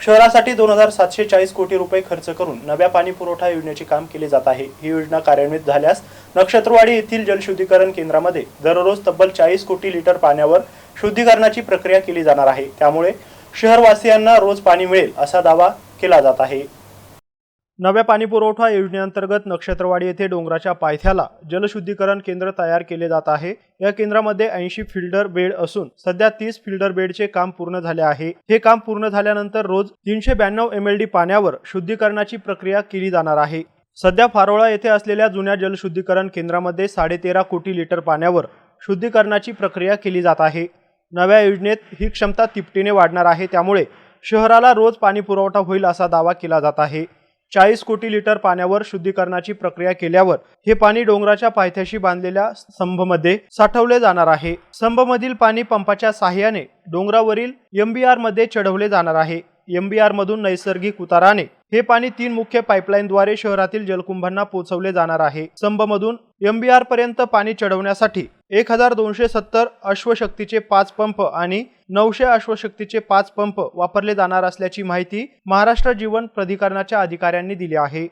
शहरासाठी दोन हजार सातशे चाळीस कोटी रुपये खर्च करून नव्या पाणी पुरवठा योजनेचे काम केले जात आहे. ही योजना कार्यान्वित झाल्यास नक्षत्रवाडी येथील जलशुद्धीकरण केंद्रामध्ये दररोज तब्बल चाळीस कोटी लिटर पाण्यावर शुद्धीकरणाची प्रक्रिया केली जाणार आहे. त्यामुळे शहरवासियांना रोज पाणी मिळेल असा दावा केला जात आहे. नव्या पाणी पुरवठा योजनेअंतर्गत नक्षत्रवाडी येथे डोंगराच्या पायथ्याला जलशुद्धीकरण केंद्र तयार केले जात आहे. या केंद्रामध्ये ऐंशी फिल्डर बेड असून सध्या तीस फिल्डर बेडचे काम पूर्ण झाले आहे. हे काम पूर्ण झाल्यानंतर रोज तीनशे ब्याण्णव एम एल डी पाण्यावर शुद्धीकरणाची प्रक्रिया केली जाणार आहे. सध्या फारोळा येथे असलेल्या जुन्या जलशुद्धीकरण केंद्रामध्ये साडेतेरा कोटी लिटर पाण्यावर शुद्धीकरणाची प्रक्रिया केली जात आहे. नव्या योजनेत ही क्षमता तिपटीने वाढणार आहे. त्यामुळे शहराला रोज पाणी पुरवठा होईल असा दावा केला जात आहे. चाळीस कोटी लिटर पाण्यावर शुद्धीकरणाची प्रक्रिया केल्यावर हे पाणी डोंगराच्या पायथ्याशी बांधलेल्या स्तंभमध्ये साठवले जाणार आहे. स्तंभमधील पाणी पंपाच्या साहाय्याने डोंगरावरील एमबीआरमध्ये चढवले जाणार आहे. एमबीआर मधून नैसर्गिक उताराने हे पाणी तीन मुख्य पाईपलाईनद्वारे शहरातील जलकुंभांना पोहोचवले जाणार आहे. स्तंभमधून एमबीआर पर्यंत पाणी चढवण्यासाठी एक हजार दोनशे सत्तर अश्वशक्तीचे पाच पंप आणि नऊशे अश्वशक्तीचे पाच पंप वापरले जाणार असल्याची माहिती महाराष्ट्र जीवन प्राधिकरणाच्या अधिकाऱ्यांनी दिली आहे.